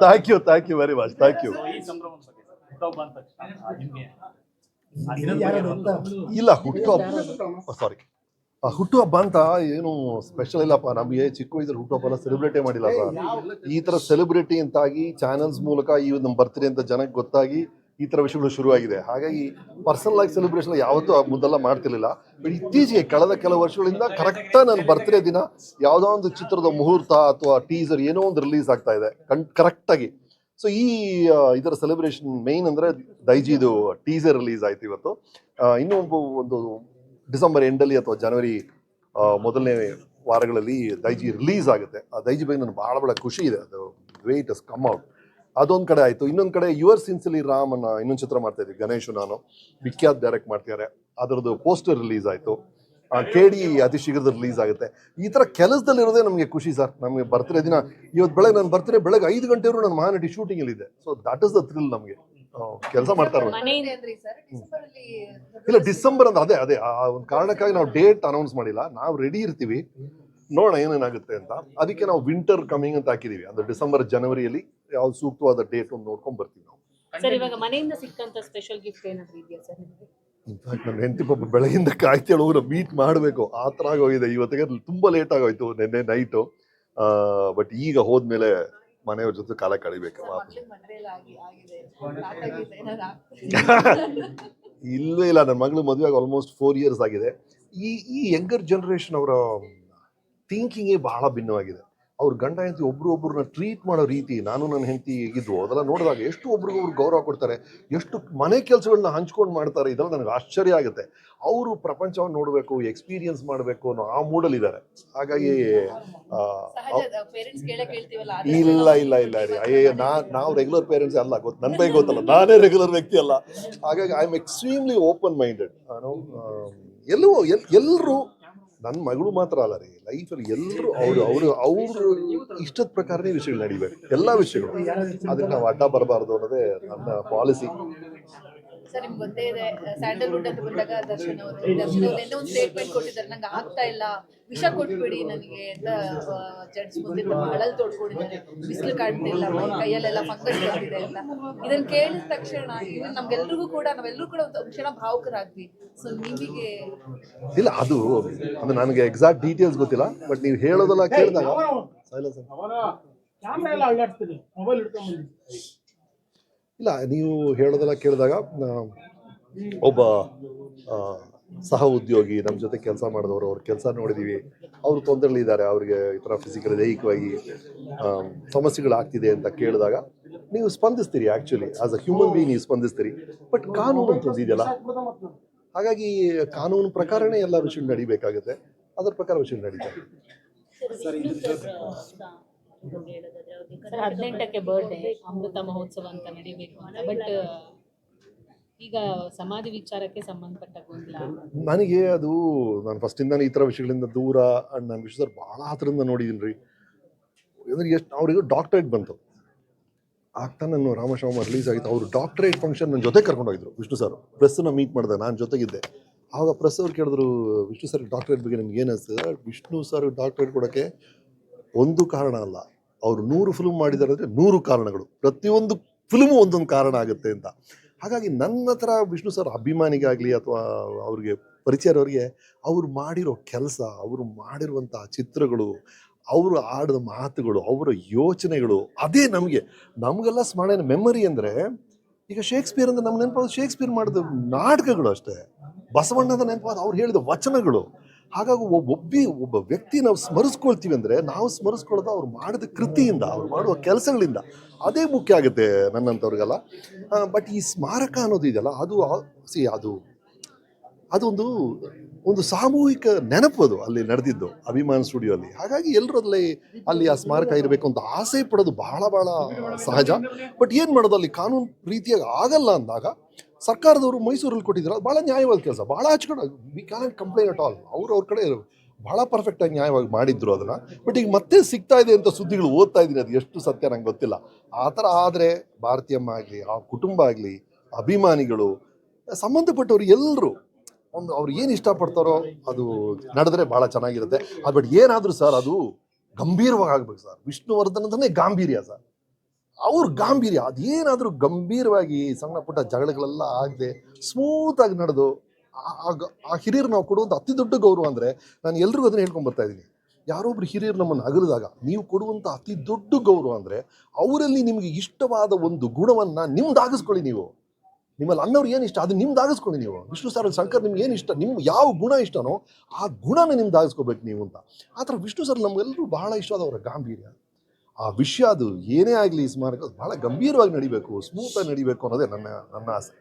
Thank you thank you very much thank you ಇಲ್ಲ ಹುಟ್ಟುಹಬ್ಬ ಸಾರಿ ಹುಟ್ಟುಹಬ್ಬ ಅಂತ ಏನು ಸ್ಪೆಷಲ್ ಇಲ್ಲಪ್ಪ. ನಮಗೆ ಚಿಕ್ಕ ವಯಸ್ಸಲ್ಲಿ ಹುಟ್ಟುಹಬ್ಬನ ಸೆಲೆಬ್ರೇಟೇ ಮಾಡಿಲ್ಲ ಸರ್ ಈ ತರ ಸೆಲೆಬ್ರಿಟಿ ಅಂತಾಗಿ ಚಾನೆಲ್ಸ್ ಮೂಲಕ ಈ ನಮ್ಮ ಬರ್ತೀರಿ ಅಂತ ಜನಕ್ಕೆ ಗೊತ್ತಾಗಿ ಈ ಥರ ವಿಷಯಗಳು ಶುರುವಾಗಿದೆ. ಹಾಗಾಗಿ ಪರ್ಸನಲ್ ಆಗಿ ಸೆಲೆಬ್ರೇಷನ್ ಯಾವತ್ತೂ ಮುದ್ದಲ್ಲ ಮಾಡ್ತಿರ್ಲಿಲ್ಲ. ಬಟ್ ಇತ್ತೀಚೆಗೆ ಕಳೆದ ಕೆಲವು ವರ್ಷಗಳಿಂದ ಕರೆಕ್ಟಾಗಿ ನನ್ನ ಬರ್ತ್ಡೇ ದಿನ ಯಾವುದೋ ಒಂದು ಚಿತ್ರದ ಮುಹೂರ್ತ ಅಥವಾ ಟೀಸರ್ ಏನೋ ಒಂದು ರಿಲೀಸ್ ಆಗ್ತಾ ಇದೆ. ಕಣ್ ಕರೆಕ್ಟಾಗಿ ಸೊ ಈ ಇದರ ಸೆಲೆಬ್ರೇಷನ್ ಮೇನ್ ಅಂದರೆ ದೈಜಿದು ಟೀಸರ್ ರಿಲೀಸ್ ಆಯ್ತು ಇವತ್ತು. ಇನ್ನೂ ಒಂದು ಡಿಸೆಂಬರ್ ಎಂಡಲ್ಲಿ ಅಥವಾ ಜನವರಿ ಮೊದಲನೇ ವಾರಗಳಲ್ಲಿ ದೈಜಿ ರಿಲೀಸ್ ಆಗುತ್ತೆ. ಆ ದೈಜಿ ಬಗ್ಗೆ ನನಗೆ ಭಾಳ ಭಾಳ ಖುಷಿ ಇದೆ. ಅದು ವೇಟ್ ಇಸ್ ಕಮ್ ಔಟ್ ಅದೊಂದು ಕಡೆ ಆಯಿತು. ಇನ್ನೊಂದು ಕಡೆ ಯುವರ್ ಸಿನ್ಸಲಿ ರಾಮನ್ನ ಇನ್ನೊಂದು ಚಿತ್ರ ಮಾಡ್ತಾ ಇದ್ವಿ ಗಣೇಶು ನಾನು. ವಿಖ್ಯಾತ್ ಡೈರೆಕ್ಟ್ ಮಾಡ್ತಿದ್ದಾರೆ. ಅದರದ್ದು ಪೋಸ್ಟರ್ ರಿಲೀಸ್ ಆಯಿತು. ಕೆ ಡಿ ಅತಿ ಶೀಘ್ರದ ರಿಲೀಸ್ ಆಗುತ್ತೆ. ಈ ಥರ ಕೆಲಸದಲ್ಲಿರೋದೇ ನಮಗೆ ಖುಷಿ ಸರ್. ನಮಗೆ ಬರ್ತಿರೋ ದಿನ. ಇವತ್ತು ಬೆಳಗ್ಗೆ ನಾನು ಬರ್ತಿರೋ ಬೆಳಗ್ಗೆ ಐದು ಗಂಟೆವರೆಗೂ ನಾನು ಮಹಾನಟಿ ಶೂಟಿಂಗ್ ಇದೆ. So that is the thrill ನಮಗೆ. ಕೆಲಸ ಮಾಡ್ತಾ ಇರೋದು. ಮನೆಯಿಂದ ಸರ್. ಡಿಸೆಂಬರ್ ಅಲ್ಲಿ ಇಲ್ಲ ಡಿಸೆಂಬರ್ ಅಂತ ಅದೇ ಅದೇ. ಆ ಒಂದು ಕಾರಣಕ್ಕಾಗಿ ನಾವು ಡೇಟ್ ಅನೌನ್ಸ್ ಮಾಡಿಲ್ಲ. ನಾವು ರೆಡಿ ಇರ್ತೀವಿ. ನೋಡೋಣ ಏನೇನಾಗುತ್ತೆ ಅಂತ. ಅದಕ್ಕೆ ನಾವು ವಿಂಟರ್ ಕಮಿಂಗ್ ಅಂತ ಹಾಕಿದೀವಿ. ಅಂದ್ರೆ ಡಿಸೆಂಬರ್ ಜನವರಿಯಲ್ಲಿ ಯಾವ್ದು ಸೂಕ್ತವಾದ ಡೇಟ್ ಒಂದು ನೋಡ್ಕೊಂಡ್ ಬರ್ತೀವಿ ನಾವು. ಸರ್ ಇವಾಗ ಮನೆಯಿಂದ ಸಿಕ್ಕಂತ ಸ್ಪೆಷಲ್ ಗಿಫ್ಟ್ ಏನಾದ್ರು ಇದೆಯಾ ಸರ್ ನಿಮಗೆ? ಇನ್ಫ್ಯಾಕ್ಟ್ ನನ್ನ ಹೆಂಡತಿ ಪಾಪ ಬೆಳಗಿಂದ ಕಾಯ್ತೇಳಿ ಮೀಟ್ ಮಾಡಬೇಕು. ಆ ಥರ ಆಗೋಗಿದೆ. ಇವತ್ತಿಗೆ ತುಂಬಾ ಲೇಟ್ ಆಗೋಯ್ತು ನಿನ್ನೆ ನೈಟು ಬಟ್ ಈಗ ಹೋದ್ಮೇಲೆ ಮನೆಯವ್ರ ಜೊತೆ ಕಾಲ ಕಳಿಬೇಕು ಇಲ್ಲ ಆಗಿ ಇಲ್ಲ ನನ್ನ ಮಗಳು ಮದುವೆಗೆ ಆಲ್ಮೋಸ್ಟ್ ಫೋರ್ ಇಯರ್ಸ್ ಆಗಿದೆ. ಈ ಈ ಯಂಗರ್ ಜನ್ರೇಷನ್ ಅವರ ಥಿಂಕಿಂಗೇ ಬಹಳ ಭಿನ್ನವಾಗಿದೆ. ಅವ್ರ ಗಂಡ ಹೆಂಡತಿ ಒಬ್ರು ಒಬ್ಬರನ್ನ ಟ್ರೀಟ್ ಮಾಡೋ ರೀತಿ ನಾನು ನನ್ನ ಹೆಂಡತಿ ಇದ್ವು ಅದೆಲ್ಲ ನೋಡಿದಾಗ ಎಷ್ಟು ಒಬ್ರಿಗೊಬ್ರು ಗೌರವ ಕೊಡ್ತಾರೆ ಎಷ್ಟು ಮನೆ ಕೆಲಸಗಳನ್ನ ಹಂಚ್ಕೊಂಡು ಮಾಡ್ತಾರೆ ಇದೆಲ್ಲ ನನಗೆ ಆಶ್ಚರ್ಯ ಆಗುತ್ತೆ. ಅವರು ಪ್ರಪಂಚವನ್ನು ನೋಡಬೇಕು ಎಕ್ಸ್ಪೀರಿಯನ್ಸ್ ಮಾಡಬೇಕು ಅನ್ನೋ ಆ ಮೂಡಲ್ ಇದ್ದಾರೆ ಹಾಗಾಗಿ ಇಲ್ಲ ಇಲ್ಲ ಇಲ್ಲ ರೀ ಅಯ್ಯ ನಾ ನಾವು ರೆಗ್ಯುಲರ್ ಪೇರೆಂಟ್ಸ್ ಅಲ್ಲ ಗೊತ್ತು ನನ್ನ ಬಗ್ಗೆ ಗೊತ್ತಲ್ಲ ನಾನೇ ರೆಗ್ಯುಲರ್ ವ್ಯಕ್ತಿ ಅಲ್ಲ. ಹಾಗಾಗಿ I am extremely open minded ನಾನು ಎಲ್ಲವೂ ಎಲ್ ಎಲ್ಲರೂ ನನ್ನ ಮಗಳು ಮಾತ್ರ ಅಲ್ಲ ರೀ ಲೈಫಲ್ಲಿ ಎಲ್ಲರೂ ಅವರು ಅವರು ಅವರು ಇಷ್ಟದ ಪ್ರಕಾರನೇ ವಿಷಯಗಳು ನಡಿಬೇಕು ಎಲ್ಲ ವಿಷಯಗಳು. ಅದಕ್ಕೆ ನಾವು ಅಡ್ಡ ಬರಬಾರ್ದು ಅನ್ನೋದೇ ನನ್ನ ಪಾಲಿಸಿ ಸರ್ ನಿಮ್ಗೆ ಗೊತ್ತೇ ಇದೆ ಸ್ಯಾಂಡಲ್ವುಡ್ ಅಂತ ಬಂದಾಗ ದರ್ಶನ್ ಅವರು ದರ್ಶನ್ ಅವರು ಏನೋ ಒಂದು ಸ್ಟೇಟ್ಮೆಂಟ್ ಕೊಟ್ಟಿದ್ದಾರೆ. ನಂಗೆ ಆಗ್ತಾ ಇಲ್ಲ. ವಿಷ ಕೊಟ್ಬಿಡಿ ನನಗೆ ಅಂತ ಜಡ್ಜ್ ಮುಂದೆ ಅಳಲ್ ತೊಡ್ಕೊಂಡಿದ್ದಾರೆ. ಬಿಸಿಲು ಕಾಣ್ತಿಲ್ಲ ಕೈಯಲ್ಲೆಲ್ಲ ಫಂಗಸ್ ಬಂದಿದೆ ಅಂತ. ಇದನ್ನ ಕೇಳಿದ ತಕ್ಷಣ ಇದು ನಮ್ಗೆಲ್ರಿಗೂ ಕೂಡ ನಾವೆಲ್ಲರೂ ಕೂಡ ಒಂದು ಕ್ಷಣ ಭಾವುಕರಾದ್ವಿ. ಸೊ ನಿಮಗೆ ಇಲ್ಲ ಅದು ಅದು ನನಗೆ ಎಕ್ಸಾಕ್ಟ್ ಡೀಟೇಲ್ಸ್ ಗೊತ್ತಿಲ್ಲ ಬಟ್ ನೀವು ಹೇಳೋದಲ್ಲ ಕೇಳಿದಾಗ. ಅವನ. ಕ್ಯಾಮ್ರಾ ಎಲ್ಲ ಅಳ್ಳಾಡ್ತೀನಿ ಮೊಬೈಲ್ ಹಿಡ್ಕೊಂಡ್ಬಂದು ಇಲ್ಲ ನೀವು ಹೇಳೋದೆಲ್ಲ ಕೇಳಿದಾಗ ಒಬ್ಬ ಸಹ ಉದ್ಯೋಗಿ ನಮ್ಮ ಜೊತೆ ಕೆಲಸ ಮಾಡಿದವರು ಅವ್ರ ಕೆಲಸ ನೋಡಿದೀವಿ. ಅವರು ತೊಂದರೆಗಳಿದ್ದಾರೆ ಅವ್ರಿಗೆ ಈ ಥರ ಫಿಸಿಕಲ್ ದೈಹಿಕವಾಗಿ ಸಮಸ್ಯೆಗಳಾಗ್ತಿದೆ ಅಂತ ಕೇಳಿದಾಗ ನೀವು ಸ್ಪಂದಿಸ್ತೀರಿ actually as a human being ನೀವು ಸ್ಪಂದಿಸ್ತೀರಿ. ಬಟ್ ಕಾನೂನು ಅಂತ ಇದೆಯಲ್ಲ ಹಾಗಾಗಿ ಕಾನೂನು ಪ್ರಕಾರನೇ ಎಲ್ಲ ವಿಷಯ ನಡಿಬೇಕಾಗುತ್ತೆ. ಅದರ ಪ್ರಕಾರ ವಿಷಯ ನಡೀತಾರೆ ಹದಿನೆಂಟಕ್ಕೆ ಬರ್ಡೇ ಅಮೃತ ಮಹೋತ್ಸವ ಅಂತ ನಡಿಬೇಕು ಅಂತ. ಬಟ್ ಈಗ ಸಮಾಧಿ ವಿಚಾರಕ್ಕೆ ಸಂಬಂಧಪಟ್ಟ ನನಗೆ ಅದು, ನಾನು ಫಸ್ಟಿಂದ ಈ ಥರ ವಿಷಯಗಳಿಂದ ದೂರ ಅಂಡ್ ನಾನು ವಿಶ್ವ ಸರ್ ಭಾಳ ಹತ್ರದಿಂದ ನೋಡಿದೀನಿ ರೀ. ಅಂದ್ರೆ ಎಷ್ಟು, ಅವ್ರಿಗೆ ಡಾಕ್ಟರೇಟ್ ಬಂತು. ಆಗ್ತಾ ನಾನು ರಾಮಶಾಮ ರಿಲೀಸ್ ಆಗಿತ್ತು. ಅವರು ಡಾಕ್ಟರೇಟ್ ಫಂಕ್ಷನ್ ನನ್ನ ಜೊತೆ ಕರ್ಕೊಂಡು ಹೋಗಿದ್ರು ವಿಷ್ಣು ಸರ್. ಪ್ರೆಸ್ಸನ್ನ ಮೀಟ್ ಮಾಡಿದೆ, ನಾನು ಜೊತೆಗಿದ್ದೆ. ಆವಾಗ ಪ್ರೆಸ್ ಅವ್ರು ಕೇಳಿದ್ರು, ವಿಷ್ಣು ಸರ್ ಡಾಕ್ಟರೇಟ್ ಬಗ್ಗೆ ನಿಮ್ಗೆ ಏನು ಅನಿಸ್ತದೆ ವಿಷ್ಣು ಸರ್ ಡಾಕ್ಟರೇಟ್ ಕೊಡೋಕ್ಕೆ ಒಂದು ಕಾರಣ ಅಲ್ಲ. ಅವರು ನೂರು ಫಿಲ್ಮ್ ಮಾಡಿದ್ದಾರೆ ಅಂದರೆ ನೂರು ಕಾರಣಗಳು. ಪ್ರತಿಯೊಂದು ಫಿಲ್ಮು ಒಂದೊಂದು ಕಾರಣ ಆಗುತ್ತೆ ಅಂತ. ಹಾಗಾಗಿ ನನ್ನ ಹತ್ರ ವಿಷ್ಣು ಸರ್ ಅಭಿಮಾನಿಗಾಗಲಿ ಅಥವಾ ಅವ್ರಿಗೆ ಪರಿಚಯ ಇರೋರಿಗೆ, ಅವ್ರು ಮಾಡಿರೋ ಕೆಲಸ, ಅವರು ಮಾಡಿರುವಂಥ ಚಿತ್ರಗಳು, ಅವರು ಆಡಿದ ಮಾತುಗಳು, ಅವರ ಯೋಚನೆಗಳು, ಅದೇ ನಮಗೆ. ನಮಗೆಲ್ಲ ಸ್ಮರಣೆ ಮೆಮೊರಿ ಅಂದರೆ ಈಗ ಶೇಕ್ಸ್ಪಿಯರ್ ಅಂದರೆ ನಮ್ಮ ನೆನಪಾದ ಶೇಕ್ಸ್ಪಿಯರ್ ಮಾಡಿದ ನಾಟಕಗಳು ಅಷ್ಟೇ. ಬಸವಣ್ಣದ ನೆನಪಾದ ಅವ್ರು ಹೇಳಿದ ವಚನಗಳು. ಹಾಗಾಗಿ ಒಬ್ಬ ಒಬ್ಬಿ ವ್ಯಕ್ತಿ ನಾವು ಸ್ಮರಿಸ್ಕೊಳ್ತೀವಿ ಅಂದರೆ ನಾವು ಸ್ಮರಿಸ್ಕೊಳ್ಳೋದು ಅವ್ರು ಮಾಡಿದ ಕೃತಿಯಿಂದ, ಅವ್ರು ಮಾಡುವ ಕೆಲಸಗಳಿಂದ. ಅದೇ ಮುಖ್ಯ ಆಗುತ್ತೆ ನನ್ನಂಥವ್ರಿಗೆಲ್ಲ ಬಟ್ ಈ ಸ್ಮಾರಕ ಅನ್ನೋದು ಇದೆಯಲ್ಲ, ಅದು ಸಿ ಅದು, ಅದೊಂದು, ಒಂದು ಸಾಮೂಹಿಕ ನೆನಪು ಅದು ಅಲ್ಲಿ ನಡೆದಿದ್ದು, ಅಭಿಮಾನ್ ಸ್ಟುಡಿಯೋ ಅಲ್ಲಿ. ಹಾಗಾಗಿ ಎಲ್ಲರೂ ಅಲ್ಲಿ ಅಲ್ಲಿ ಆ ಸ್ಮಾರಕ ಇರಬೇಕು ಅಂತ ಆಸೆ ಪಡೋದು ಬಹಳ ಬಹಳ ಸಹಜ. ಬಟ್ ಏನು ಮಾಡೋದು ಅಲ್ಲಿ? ಕಾನೂನು ರೀತಿಯಾಗಿ ಆಗಲ್ಲ ಅಂದಾಗ ಸರ್ಕಾರದವರು ಮೈಸೂರಲ್ಲಿ ಕೊಟ್ಟಿದ್ರು ಅದು ಭಾಳ ನ್ಯಾಯವಾದ ಕೆಲಸ. ಭಾಳ ಹಚ್ಕೊಂಡು we can complain at all ಅವ್ರು ಅವ್ರ ಕಡೆ ಭಾಳ ಪರ್ಫೆಕ್ಟಾಗಿ ನ್ಯಾಯವಾಗಿ ಮಾಡಿದ್ರು ಅದನ್ನು. ಬಟ್ ಈಗ ಮತ್ತೆ ಸಿಗ್ತಾ ಇದೆ ಅಂತ ಸುದ್ದಿಗಳು ಓದ್ತಾ ಇದ್ದೀನಿ. ಅದು ಎಷ್ಟು ಸತ್ಯ ನಂಗೆ ಗೊತ್ತಿಲ್ಲ. ಆ ಥರ ಆದರೆ ಭಾರತೀಯಮ್ಮ ಆಗಲಿ, ಆ ಕುಟುಂಬ ಆಗಲಿ, ಅಭಿಮಾನಿಗಳು, ಸಂಬಂಧಪಟ್ಟವ್ರು ಎಲ್ಲರೂ ಒಂದು ಅವ್ರು ಏನು ಇಷ್ಟಪಡ್ತಾರೋ ಅದು ನಡೆದ್ರೆ ಭಾಳ ಚೆನ್ನಾಗಿರುತ್ತೆ. ಅದು ಬಟ್ ಏನಾದರೂ ಸರ್ ಅದು ಗಂಭೀರವಾಗಿ ಆಗ್ಬೇಕು ಸರ್ ವಿಷ್ಣುವರ್ಧನ್ ಅಂದ್ರೆ ಗಾಂಭೀರ್ಯ ಸರ್ ಅವ್ರ ಗಾಂಭೀರ್ಯ, ಅದೇನಾದರೂ ಗಂಭೀರವಾಗಿ ಸಣ್ಣ ಪುಟ್ಟ ಜಗಳಗಳೆಲ್ಲ ಆಗದೆ ಸ್ಮೂತಾಗಿ ನಡೆದು, ಆ- ಹಿರಿಯರು ನಾವು ಕೊಡುವಂಥ ಅತಿ ದೊಡ್ಡ ಗೌರವ ಅಂದರೆ ನಾನು ಎಲ್ರಿಗೂ ಅದನ್ನ ಹೇಳ್ಕೊಂಡ್ ಬರ್ತಾ ಇದ್ದೀನಿ. ಯಾರೊಬ್ರು ಹಿರಿಯರು ನಮ್ಮನ್ನು ಅಗಲಿದಾಗ, ನೀವು ಕೊಡುವಂಥ ಅತಿ ದೊಡ್ಡ ಗೌರವ ಅಂದರೆ ಅವರಲ್ಲಿ ನಿಮಗೆ ಇಷ್ಟವಾದ ಒಂದು ಗುಣವನ್ನು ನಿಮ್ದಾಗಿಸ್ಕೊಳ್ಳಿ ನೀವು. ನಿಮ್ಮಲ್ಲಿ ಅನ್ನೋರು ಏನು ಇಷ್ಟ ಅದು ನಿಮ್ದಾಗಿಸ್ಕೊಳ್ಳಿ ನೀವು. ವಿಷ್ಣು ಸರ್ ಶಂಕರ್ ನಿಮ್ಗೆ ಏನು ಇಷ್ಟ, ನಿಮ್ಗೆ ಯಾವ ಗುಣ ಇಷ್ಟನೋ ಆ ಗುಣನ ನಿಮ್ದಾಗಿಸ್ಕೋಬೇಕು ನೀವು ಅಂತ. ಆ ಥರ ವಿಷ್ಣು ಸರ್ ನಮಗೆಲ್ಲರೂ ಬಹಳ ಇಷ್ಟವಾದವರ ಗಾಂಭೀರ್ಯ. ಆ ವಿಷಯ ಅದು ಏನೇ ಆಗಲಿ ಸ್ಮಾರಕ ಅದು ಬಹಳ ಗಂಭೀರವಾಗಿ ನಡಿಬೇಕು ಸ್ಮೂತಾಗಿ ನಡಿಬೇಕು ಅನ್ನೋದೇ ನನ್ನ ನನ್ನ ಆಸೆ.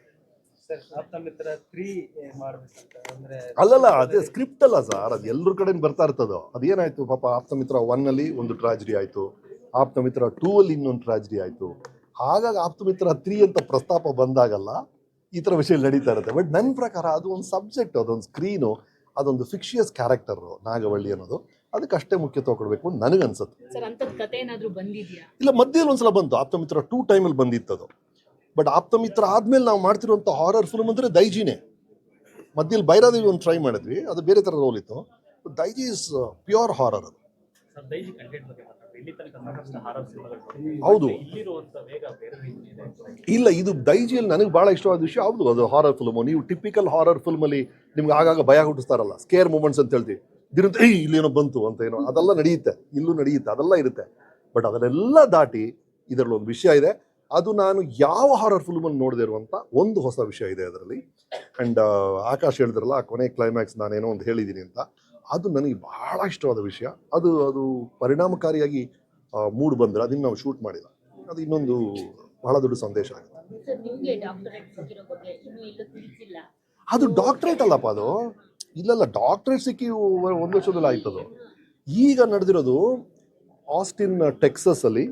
ಅಲ್ಲಲ್ಲ ಅದೇ ಸ್ಕ್ರಿಪ್ಟ್ ಅಲ್ಲ ಸರ್ ಅದು ಎಲ್ಲರ ಕಡೆ ಬರ್ತಾ ಇರ್ತದೋ? ಅದೇನಾಯ್ತು ಪಾಪ ಆಪ್ತ ಮಿತ್ರ ಒನ್ ಅಲ್ಲಿ ಒಂದು ಟ್ರಾಜಿಡಿ ಆಯ್ತು ಆಪ್ತ ಮಿತ್ರ ಟೂ ಅಲ್ಲಿ ಇನ್ನೊಂದು ಟ್ರಾಜಿಡಿ ಆಯ್ತು. ಹಾಗಾಗಿ ಆಪ್ತ ಮಿತ್ರ ತ್ರೀ ಅಂತ ಪ್ರಸ್ತಾಪ ಬಂದಾಗಲ್ಲ ಈ ಥರ ವಿಷಯ ನಡೀತಾ ಇರುತ್ತೆ. ಬಟ್ ನನ್ನ ಪ್ರಕಾರ ಅದು ಒಂದು ಸಬ್ಜೆಕ್ಟ್ ಅದೊಂದು ಸ್ಕ್ರೀನು ಅದೊಂದು ಫಿಕ್ಷಿಯಸ್ ಕ್ಯಾರೆಕ್ಟರ್ ನಾಗವಳ್ಳಿ ಅನ್ನೋದು. ಅದಕ್ಕೆ ಅಷ್ಟೇ ಮುಖ್ಯತ್ವ ಕೊಡಬೇಕು ಅಂತ ನನಗನ್ಸುತ್ತೆ. ಸರ್ ಅಂಥದ್ದು ಕತೆ ಏನಾದರೂ ಬಂದಿದೆಯಾ? ಇಲ್ಲ ಮಧ್ಯದಲ್ಲಿ ಒಂದ್ಸಲ ಬಂತು. ಆಪ್ತಮಿತ್ರ ಟೂ ಟೈಮಲ್ಲಿ ಬಂದಿತ್ತು ಅದು. ಬಟ್ ಆಪ್ತಮಿತ್ರ ಆದ್ಮೇಲೆ ನಾವು ಮಾಡ್ತಿರುವಂಥ ಹಾರರ್ ಫಿಲ್ಮ್ ಅಂದರೆ ದೈಜಿನೇ. ಮಧ್ಯದಲ್ಲಿ ಬೈರಾದೇವಿ ಒಂದು ಟ್ರೈ ಮಾಡಿದ್ವಿ. ಅದು ಬೇರೆ ಥರ ರೋಲ್ ಇತ್ತು. ದೈಜಿ ಇಸ್ ಪ್ಯೂರ್ ಹಾರರ್ ಅದು. ಸರ್ ದೈಜಿ ಕಂಟೆಂಟ್ ಬಗ್ಗೆ ಮಾತಾಡ್ತೀವಿ ಇಲ್ಲಿ ತನಕ ಸಾಕಷ್ಟು ಹಾರರ್ ಸಿನಿಮಾಗಳು ಹೌದು. ಇಲ್ಲಿರುವಂತ ವೇಗ ಬೇರೆ ರೀತಿ ಇದೆ ಇಲ್ಲ ಇದು ದೈಜಿಯಲ್ಲಿ ನನಗೆ ಭಾಳ ಇಷ್ಟವಾದ ವಿಷಯ. ಹೌದು ಅದು ಹಾರರ್ ಫಿಲ್ಮು ನೀವು ಟಿಪಿಕಲ್ ಹಾರರ್ ಫಿಲ್ಮಲ್ಲಿ ನಿಮ್ಗೆ ಆಗಾಗ ಭಯ ಹುಟ್ಟಿಸ್ತಾರಲ್ಲ. ಸ್ಕೇರ್ ಮೂಮೆಂಟ್ಸ್ ಅಂತ ಹೇಳ್ತೀವಿ. ದಿನಂತ ಏಯ್ ಇಲ್ಲೇನೋ ಬಂತು ಅಂತ ಏನೋ ಅದೆಲ್ಲ ನಡೆಯುತ್ತೆ ಇಲ್ಲೂ ನಡೆಯುತ್ತೆ ಅದೆಲ್ಲ ಇರುತ್ತೆ. ಬಟ್ ಅದನ್ನೆಲ್ಲ ದಾಟಿ ಇದರಲ್ಲಿ ಒಂದು ವಿಷಯ ಇದೆ. ಅದು ನಾನು ಯಾವ ಹಾರರ್ ಫಿಲ್ಮನ್ನು ನೋಡದೇ ಇರುವಂಥ ಒಂದು ಹೊಸ ವಿಷಯ ಇದೆ ಅದರಲ್ಲಿ. ಆ್ಯಂಡ್ ಆಕಾಶ್ ಹೇಳಿದ್ರಲ್ಲ ಆ ಕೊನೆ ಕ್ಲೈಮ್ಯಾಕ್ಸ್ ನಾನೇನೋ ಒಂದು ಹೇಳಿದ್ದೀನಿ ಅಂತ. ಅದು ನನಗೆ ಬಹಳ ಇಷ್ಟವಾದ ವಿಷಯ. ಅದು ಅದು ಪರಿಣಾಮಕಾರಿಯಾಗಿ ಮೂಡ್ ಬಂದರೆ ಅದನ್ನು ನಾವು ಶೂಟ್ ಮಾಡಿಲ್ಲ. ಅದು ಇನ್ನೊಂದು ಬಹಳ ದೊಡ್ಡ ಸಂದೇಶ ಆಗುತ್ತೆ. ಅದು ಡಾಕ್ಟ್ರೇಟ್ ಅಲ್ಲಪ್ಪ ಅದು. ಇಲ್ಲಲ್ಲ ಡಾಕ್ಟ್ರೇಟ್ ಸಿಕ್ಕಿ ಒಂದು ವರ್ಷದಲ್ಲಿ ಆಯ್ತದು. ಈಗ ನಡೆದಿರೋದು ಆಸ್ಟಿನ್ ಟೆಕ್ಸಸ್ ಅಲ್ಲಿ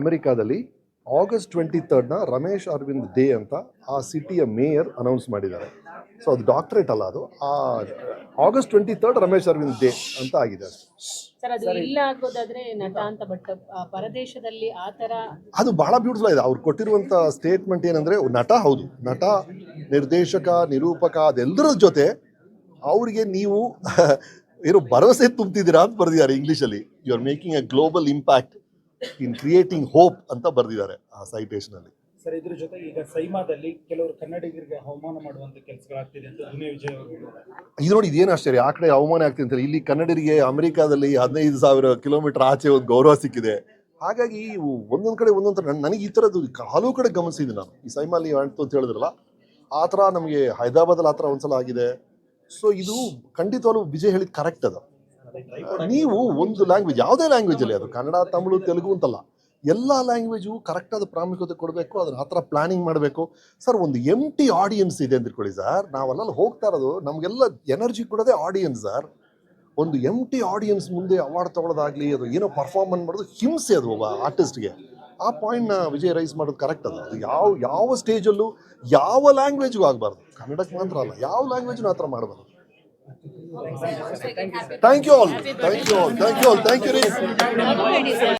ಅಮೆರಿಕಾದಲ್ಲಿ ಆಗಸ್ಟ್ ಟ್ವೆಂಟಿ ತರ್ಡ್ನ ರಮೇಶ್ ಅರವಿಂದ್ ಡೇ ಅಂತ ಆ ಸಿಟಿಯ ಮೇಯರ್ ಅನೌನ್ಸ್ ಮಾಡಿದ್ದಾರೆ. ಸೊ ಅದು ಡಾಕ್ಟ್ರೇಟ್ ಅಲ್ಲ ಅದು. ಆ August twenty third Ramesh Aravind day ಅಂತ ಆಗಿದೆ ಅದು ಬಹಳ ಬ್ಯೂಟಿಫುಲ್ ಇದೆ ಅವ್ರು ಕೊಟ್ಟಿರುವಂಥ ಸ್ಟೇಟ್ಮೆಂಟ್ ಏನಂದ್ರೆ ನಟ ಹೌದು. ನಟ ನಿರ್ದೇಶಕ ನಿರೂಪಕ ಅದೆಲ್ಲರ ಜೊತೆ ಅವರಿಗೆ ನೀವು ಏನೋ ಭರವಸೆ ತುಂಬ್ತಿದ್ದೀರಾ ಅಂತ ಬರೆದಿದ್ದಾರೆ ಇಂಗ್ಲೀಷಲ್ಲಿ you are making a global impact in creating hope ಅಂತ ಬರೆದಿದ್ದಾರೆ ಆ ಸೈಟೇಷನಲ್ಲಿ ಅಲ್ಲಿ. ಸರ್ ಇದ್ರ ಜೊತೆ ಈಗ ಸೈಮಾದಲ್ಲಿ ಕೆಲವರು ಕನ್ನಡಿಗರಿಗೆ ಅವಮಾನ ಮಾಡುವಂತ ಕೆಲಸಗಳಾಗ್ತಿದೆ ಅಂತ ದುನಿಯಾ ವಿಜಯ್ ಅವರು ಹೇಳಿದ್ದಾರೆ. ಇದು ನೋಡಿ ಇದೇನು ಆಶ್ಚರ್ಯ. ಆ ಕಡೆ ಅವಮಾನ ಆಗ್ತಿದೆ ಅಂತ ಇಲ್ಲಿ ಕನ್ನಡಿಗರಿಗೆ ಅಮೆರಿಕಾದಲ್ಲಿ ಹದಿನೈದು ಸಾವಿರ ಕಿಲೋಮೀಟರ್ ಆಚೆ ಒಂದು ಗೌರವ ಸಿಕ್ಕಿದೆ. ಹಾಗಾಗಿ ಒಂದೊಂದು ಕಡೆ ಒಂದೊಂದು ಥರ ನನಗೆ ಈ ಥರದ್ದು ಹಲವು ಕಡೆ ಗಮನಿಸಿದ್ದೀನಿ ನಾನು. ಈ ಸೈಮಾಲಿ ಅಂತ ಹೇಳಿದ್ರಲ್ಲ ಆ ಥರ ನಮಗೆ ಹೈದರಾಬಾದಲ್ಲಿ ಆ ಥರ ಒಂದ್ಸಲ ಆಗಿದೆ. ಸೊ ಇದು ಖಂಡಿತವಾಗ್ಲೂ ವಿಜಯ್ ಹೇಳಿದ್ ಕರೆಕ್ಟ್ ಅದು. ನೀವು ಒಂದು ಲ್ಯಾಂಗ್ವೇಜ್ ಯಾವುದೇ ಲ್ಯಾಂಗ್ವೇಜ್ ಅಲ್ಲಿ, ಅದು ಕನ್ನಡ, ತಮಿಳು, ತೆಲುಗು ಅಂತಲ್ಲ, ಎಲ್ಲ ಲ್ಯಾಂಗ್ವೇಜು ಕರೆಕ್ಟಾದ ಪ್ರಾಮುಖ್ಯತೆ ಕೊಡಬೇಕು ಅದನ್ನ ಆ ಥರ ಪ್ಲಾನಿಂಗ್ ಮಾಡಬೇಕು. ಸರ್ ಒಂದು ಎಂ ಟಿ ಆಡಿಯನ್ಸ್ ಇದೆ ಅಂತ ಇಟ್ಕೊಳ್ಳಿ ಸರ್ ನಾವೆಲ್ಲ ಹೋಗ್ತಾ ಇರೋದು, ನಮಗೆಲ್ಲ ಎನರ್ಜಿ ಕೊಡೋದೇ ಆಡಿಯನ್ಸ್ ಸರ್ ಒಂದು ಎಂ ಟಿ ಆಡಿಯನ್ಸ್ ಮುಂದೆ ಅವಾರ್ಡ್ ತಗೊಳ್ಳೋದಾಗ್ಲಿ ಅದು ಏನೋ ಪರ್ಫಾರ್ಮೆನ್ಸ್ ಮಾಡೋದು ಹಿಂಸೆ ಅದು ಒಬ್ಬ ಆರ್ಟಿಸ್ಟ್ಗೆ ಆ ಪಾಯಿಂಟ್ನ ವಿಜಯ್ ರೈಸ್ ಮಾಡೋದು ಕರೆಕ್ಟ್ ಅದು ಅದು ಯಾವ ಯಾವ ಸ್ಟೇಜಲ್ಲೂ ಯಾವ ಲ್ಯಾಂಗ್ವೇಜ್ಗೂ ಆಗಬಾರ್ದು. ಕನ್ನಡಕ್ಕೆ ಮಾತ್ರ ಅಲ್ಲ, ಯಾವ ಲ್ಯಾಂಗ್ವೇಜ್ನು ಆ ಥರ ಮಾಡಬಾರ್ದು. Thank you all thank you all thank you all thank you ರೀ